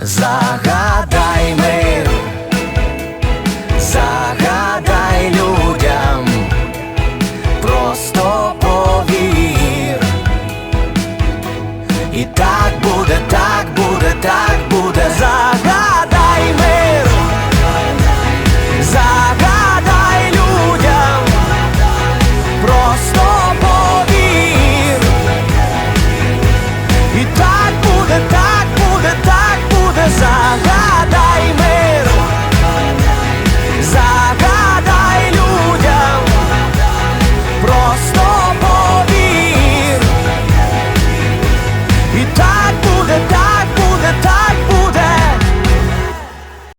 Загадай мир, загадай людям, просто повір. І так буде,